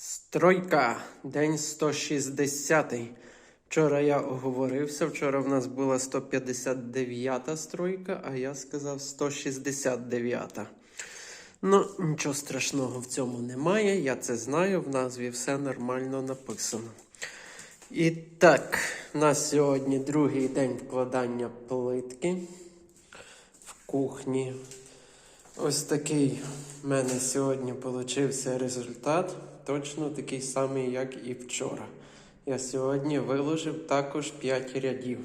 Стройка, день 160. Вчора я оговорився. Вчора в нас була 159 стройка, а я сказав 169. Ну, нічого страшного в цьому немає. Я це знаю. В назві все нормально написано. І так, у нас сьогодні другий день вкладання плитки в кухні. Ось такий в мене сьогодні получився результат. Точно такий самий, як і вчора. Я сьогодні виложив також 5 рядів.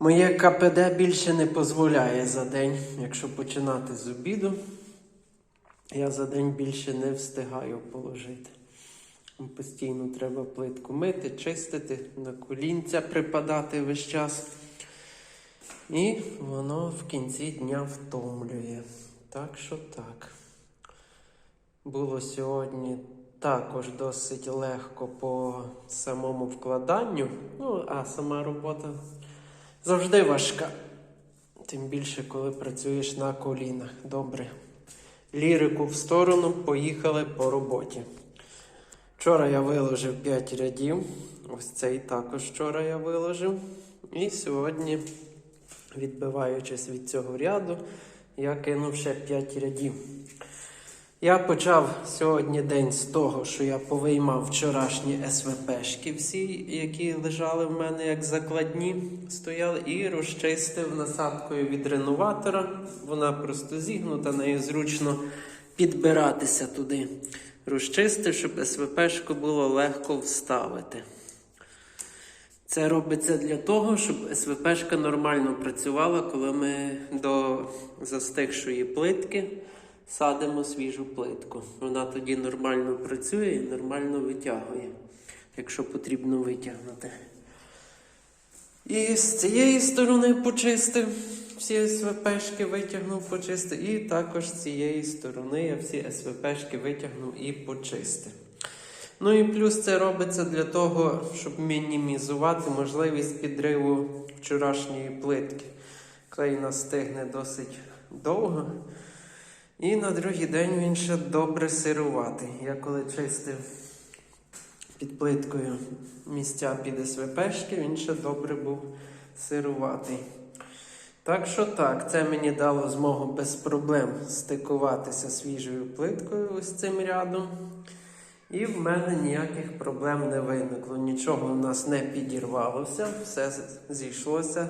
Моє КПД більше не дозволяє за день, якщо починати з обіду, я за день більше не встигаю положити. Постійно треба плитку мити, чистити, на колінця припадати весь час. І воно в кінці дня втомлює. Так що так. Було сьогодні також досить легко по самому вкладанню. Ну, а сама робота завжди важка. Тим більше, коли працюєш на колінах. Добре. Лірику в сторону, поїхали по роботі. Вчора я виложив 5 рядів. Ось цей також вчора я виложив. І сьогодні, відбиваючись від цього ряду, я кинув ще 5 рядів. Я почав сьогодні день з того, що я повиймав вчорашні СВПшки, всі, які лежали в мене як закладні, стояли, і розчистив насадкою від реноватора. Вона просто зігнута, нею зручно підбиратися туди. Розчистив, щоб СВПшку було легко вставити. Це робиться для того, щоб СВПшка нормально працювала, коли ми до застигшої плитки садимо свіжу плитку. Вона тоді нормально працює і нормально витягує, якщо потрібно витягнути. І з цієї сторони почистив, всі СВПшки витягнув, почистив. І також з цієї сторони я всі СВПшки витягнув і почистив. Ну і плюс це робиться для того, щоб мінімізувати можливість підриву вчорашньої плитки. Клей настигне досить довго. І на другий день він ще добре сируватий. Я коли чистив під плиткою місця під СВПшки, він ще добре був сируватий. Так що так, це мені дало змогу без проблем стикуватися свіжою плиткою ось цим рядом. І в мене ніяких проблем не виникло. Нічого в нас не підірвалося, все зійшлося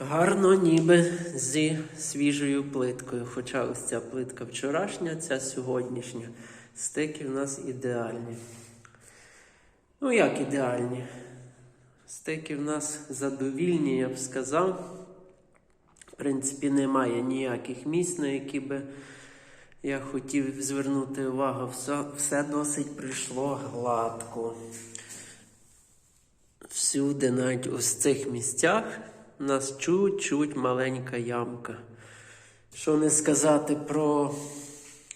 гарно, ніби зі свіжою плиткою. Хоча ось ця плитка вчорашня, ця сьогоднішня. Стики в нас ідеальні. Ну, як ідеальні? Стики в нас задовільні, я б сказав. В принципі, немає ніяких місць, на які би я хотів звернути увагу. Все, все досить прийшло гладко. Всюди, навіть ось цих місцях, у нас чуть-чуть маленька ямка. Що не сказати про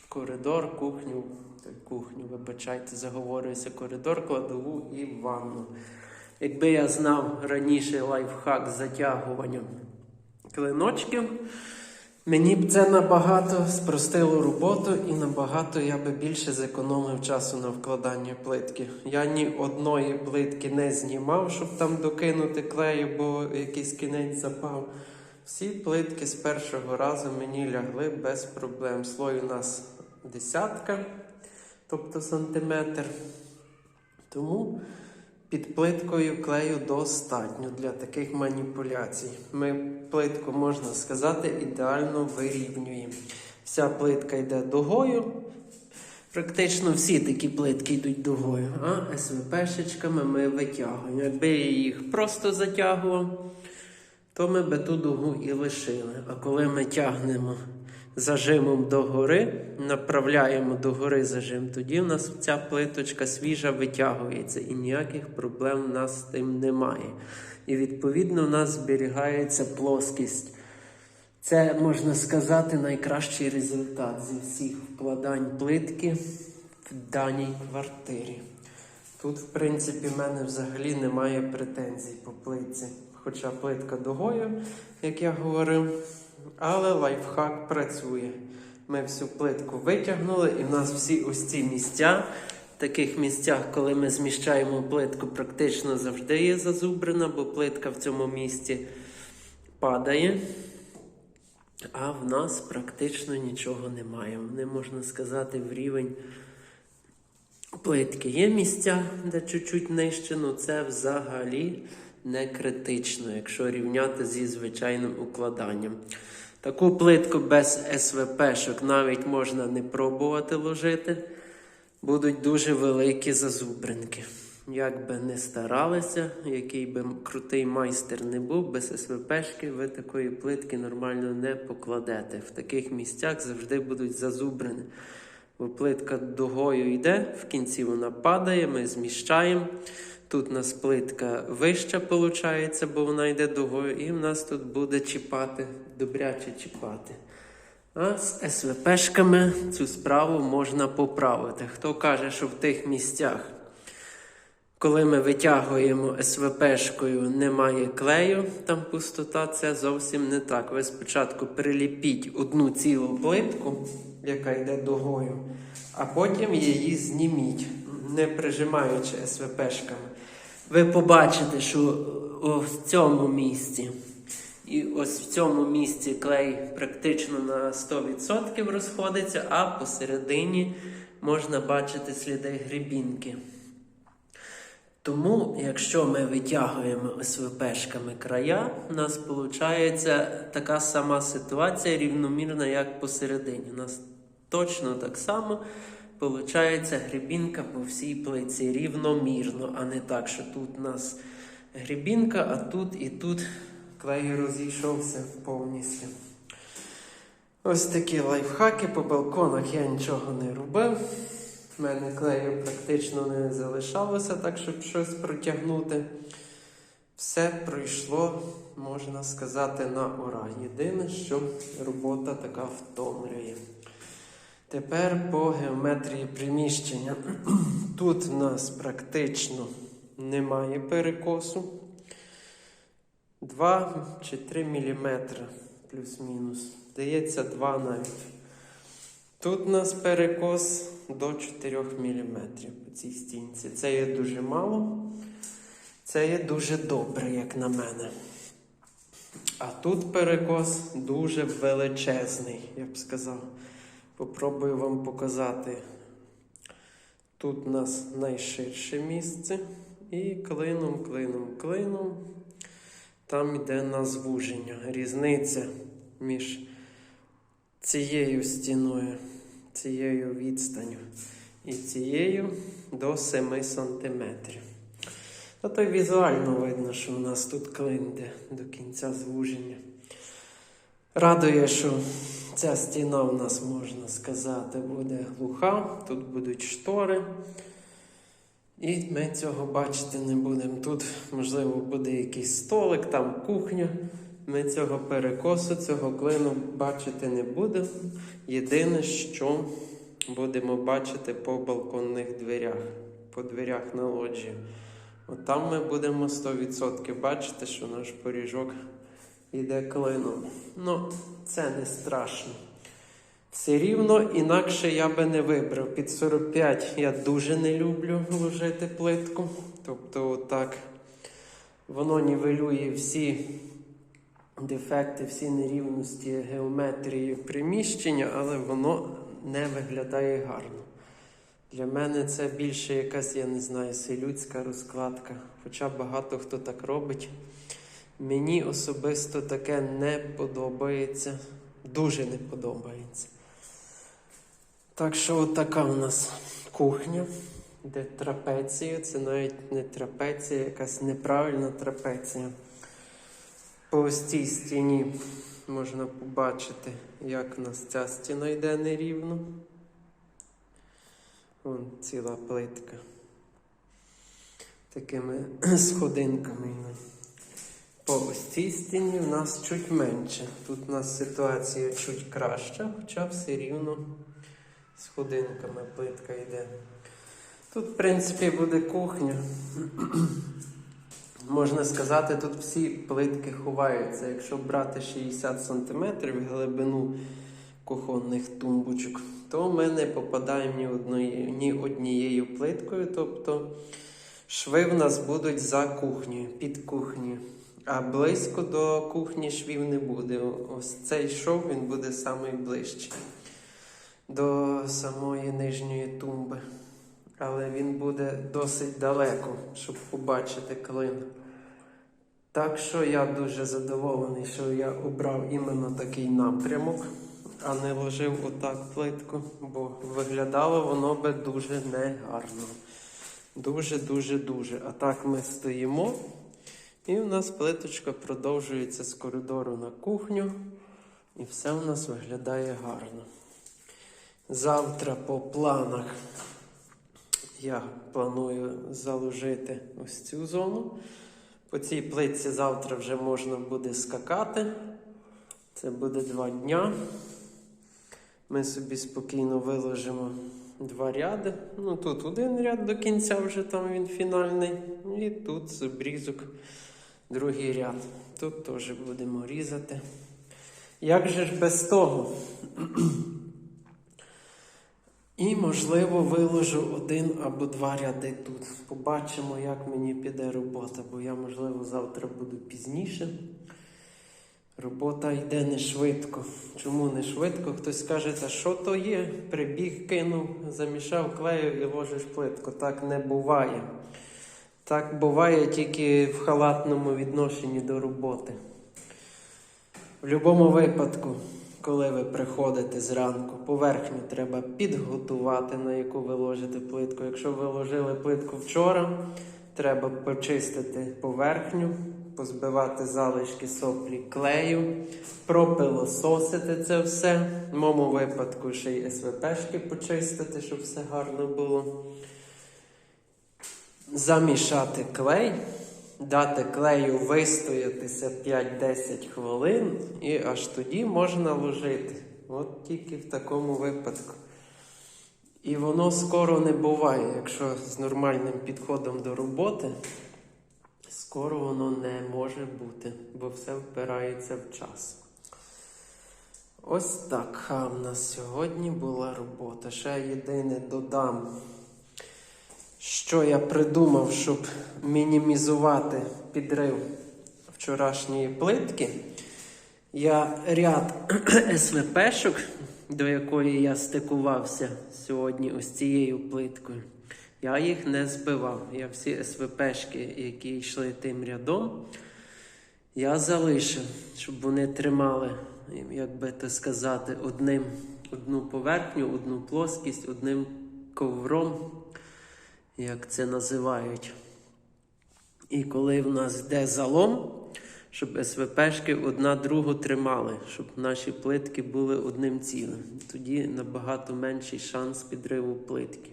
коридор, кухню, кухню, вибачайте, заговорююся, коридор, кладову і ванну. Якби я знав раніше лайфхак з затягуванням клиночків, мені б це набагато спростило роботу і набагато я би більше зекономив часу на вкладання плитки. Я ні одної плитки не знімав, щоб там докинути клею, бо якийсь кінець запав. Всі плитки з першого разу мені лягли без проблем. Слой у нас десятка, тобто сантиметр. Тому під плиткою клею достатньо для таких маніпуляцій. Ми плитку, можна сказати, ідеально вирівнюємо. Вся плитка йде дугою. Практично всі такі плитки йдуть дугою, а СВПшечками ми витягуємо. Якби я їх просто затягував, то ми би ту дугу і лишили. А коли ми тягнемо зажимом догори, направляємо догори зажим, тоді в нас ця плиточка свіжа витягується і ніяких проблем в нас з тим немає. І відповідно в нас зберігається плоскість. Це можна сказати найкращий результат зі всіх вкладань плитки в даній квартирі. Тут, в принципі, в мене взагалі немає претензій по плитці. Хоча плитка дугою, як я говорив, але лайфхак працює. Ми всю плитку витягнули, і в нас всі ось ці місця В таких місцях, коли ми зміщаємо плитку, практично завжди є зазубрена, бо плитка в цьому місці падає. А в нас практично нічого немає. Вони, можна сказати, в рівень плитки. Є місця, де чуть-чуть нижче, але це взагалі не критично, якщо рівняти зі звичайним укладанням. Таку плитку без СВПшок навіть можна не пробувати ложити. Будуть дуже великі зазубринки. Як би не старалися, який би крутий майстер не був, без СВПшки ви такої плитки нормально не покладете. В таких місцях завжди будуть зазубрини. Бо плитка дугою йде, в кінці вона падає, ми зміщаємо. Тут у нас плитка вища, виходить, бо вона йде дугою, і в нас тут буде чіпати, добряче чіпати. А з СВПшками цю справу можна поправити. Хто каже, що в тих місцях, коли ми витягуємо СВПшкою, немає клею, там пустота, це зовсім не так. Ви спочатку приліпіть одну цілу плитку, яка йде дугою, а потім її зніміть, не прижимаючи СВПшками. Ви побачите, що в цьому місці. І ось в цьому місці клей практично на 100% розходиться, а посередині можна бачити сліди грибінки. Тому, якщо ми витягуємо СВПшками края, у нас виходить така сама ситуація рівномірна, як посередині. У нас точно так само виходить грибінка по всій плиці рівномірно, а не так, що тут у нас грибінка, а тут і тут клей розійшовся повністю. Ось такі лайфхаки по балконах я нічого не робив. У мене клею практично не залишалося, так щоб щось протягнути. Все пройшло, можна сказати, на ура. Єдине, що робота така втомлює. Тепер по геометрії приміщення. Тут в нас практично немає перекосу. 2 чи 3 мм плюс-мінус. Здається, 2 навіть. Тут у нас перекос до 4 мм по цій стінці. Це є дуже мало. Це є дуже добре, як на мене. А тут перекос дуже величезний, я б сказав. Попробую вам показати. Тут у нас найширше місце. І клином, клином, клином. Там йде на звуження. Різниця між цією стіною, цією відстанню і цією до 7 см. Та то й візуально видно, що у нас тут клин йде до кінця звуження. Радує, що ця стіна у нас, можна сказати, буде глуха, тут будуть штори. І ми цього бачити не будемо. Тут, можливо, буде якийсь столик, там кухня. Ми цього перекосу, цього клину бачити не будемо. Єдине, що будемо бачити по балконних дверях, по дверях на лоджії. От там ми будемо 100% бачити, що наш поріжок йде клином. Ну, це не страшно. Все рівно, інакше я би не вибрав. Під 45 я дуже не люблю ложити плитку. Тобто, отак воно нівелює всі дефекти, всі нерівності геометрії приміщення, але воно не виглядає гарно. Для мене це більше якась, я не знаю, селюдська розкладка. Хоча багато хто так робить. Мені особисто таке не подобається. Дуже не подобається. Так що така у нас кухня, де трапеція. Це навіть не трапеція, якась неправильна трапеція. По ось цій стіні можна побачити, як у нас ця стіна йде нерівно. Вон ціла плитка. Такими сходинками. По ось цій стіні в нас чуть менше. Тут у нас ситуація чуть краща, хоча все рівно з ходинками плитка йде. Тут, в принципі, буде кухня. Можна сказати, тут всі плитки ховаються. Якщо брати 60 см глибину кухонних тумбочок, то ми не попадаємо ні, одної, ні однією плиткою. Тобто шви в нас будуть за кухнею, під кухнею. А близько до кухні швів не буде. Ось цей шов він буде найближчий до самої нижньої тумби. Але він буде досить далеко, щоб побачити клин. Так що я дуже задоволений, що я обрав іменно такий напрямок, а не ложив отак плитку, бо виглядало воно би дуже негарно. Дуже-дуже дуже. А так ми стоїмо, і в нас плиточка продовжується з коридору на кухню, і все у нас виглядає гарно. Завтра по планах я планую заложити ось цю зону. По цій плитці завтра вже можна буде скакати. Це буде два дня. Ми собі спокійно виложимо два ряди. Ну тут один ряд до кінця вже там він фінальний. І тут з обрізок другий ряд. Тут теж будемо різати. Як же ж без того? І, можливо, виложу один або два ряди тут. Побачимо, як мені піде робота, бо я, можливо, завтра буду пізніше. Робота йде не швидко. Чому не швидко? Хтось каже, та що то є? Прибіг, кинув, замішав клею і ложиш плитку. Так не буває. Так буває тільки в халатному відношенні до роботи. В будь-якому випадку, коли ви приходите зранку, поверхню треба підготувати, на яку ви ложите плитку. Якщо ви ложили плитку вчора, треба почистити поверхню, позбивати залишки соплі клею, пропилососити це все. В моєму випадку ще й СВПшки почистити, щоб все гарно було. Замішати клей, дати клею вистоятися 5-10 хвилин, і аж тоді можна ложити. От тільки в такому випадку. І воно скоро не буває, якщо з нормальним підходом до роботи, скоро воно не може бути, бо все впирається в час. Ось така в нас сьогодні була робота. Ще єдине додам, що я придумав, щоб мінімізувати підрив вчорашньої плитки. Я ряд СВПшок, до якої я стикувався сьогодні ось цією плиткою. Я їх не збивав. Я всі СВПшки, які йшли тим рядом, я залишив, щоб вони тримали, як би то сказати, одним, одну поверхню, одну плоскість, одним ковром, як це називають. І коли в нас йде залом, щоб СВПшки одна другу тримали, щоб наші плитки були одним цілим. Тоді набагато менший шанс підриву плитки.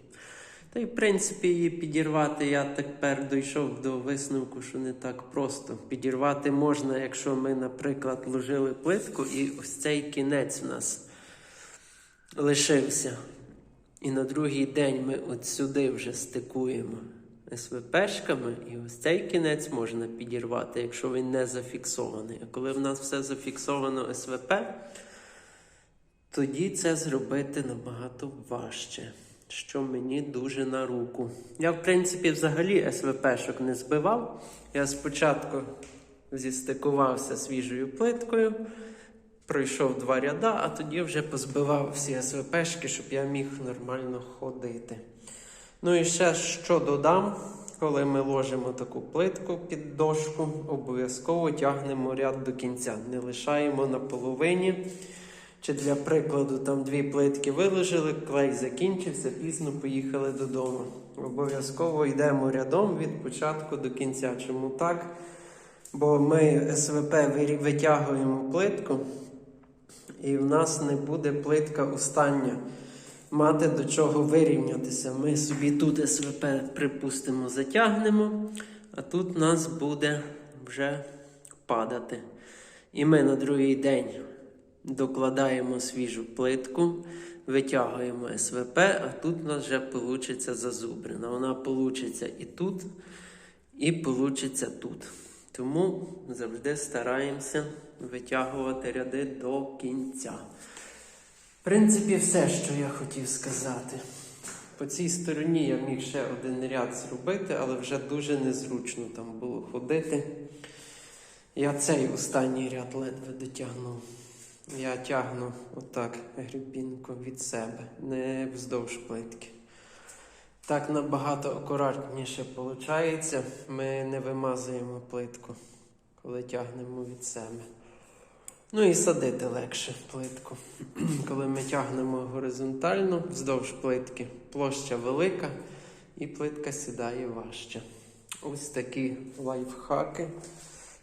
Та й, в принципі, її підірвати я тепер дійшов до висновку, що не так просто. Підірвати можна, якщо ми, наприклад, ложили плитку, і ось цей кінець в нас лишився. І на другий день ми от сюди вже стикуємо СВПшками, і ось цей кінець можна підірвати, якщо він не зафіксований. А коли в нас все зафіксовано СВП, тоді це зробити набагато важче, що мені дуже на руку. Я, в принципі, взагалі СВПшок не збивав. Я спочатку зістикувався свіжою плиткою, пройшов два ряда, а тоді вже позбивав всі СВПшки, щоб я міг нормально ходити. Ну і ще що додам, коли ми ложимо таку плитку під дошку, обов'язково тягнемо ряд до кінця. Не лишаємо на половині. Чи для прикладу там дві плитки виложили, клей закінчився, пізно поїхали додому. Обов'язково йдемо рядом від початку до кінця. Чому так? Бо ми СВП витягуємо плитку, і в нас не буде плитка остання мати до чого вирівнятися. Ми собі тут СВП, припустимо, затягнемо, а тут нас буде вже падати. І ми на другий день докладаємо свіжу плитку, витягуємо СВП, а тут у нас вже вийде зазубрина. Вона вийде і тут, і вийде тут. Тому завжди стараємося витягувати ряди до кінця. В принципі, все, що я хотів сказати. По цій стороні я міг ще один ряд зробити, але вже дуже незручно там було ходити. Я цей останній ряд ледве дотягнув. Я тягну отак грібінку від себе, не вздовж плитки. Так набагато акуратніше виходить. Ми не вимазуємо плитку, коли тягнемо від себе. Ну і садити легше плитку. Коли ми тягнемо горизонтально вздовж плитки, площа велика і плитка сідає важче. Ось такі лайфхаки.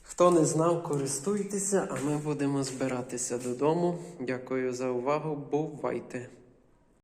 Хто не знав, користуйтеся, а ми будемо збиратися додому. Дякую за увагу. Бувайте!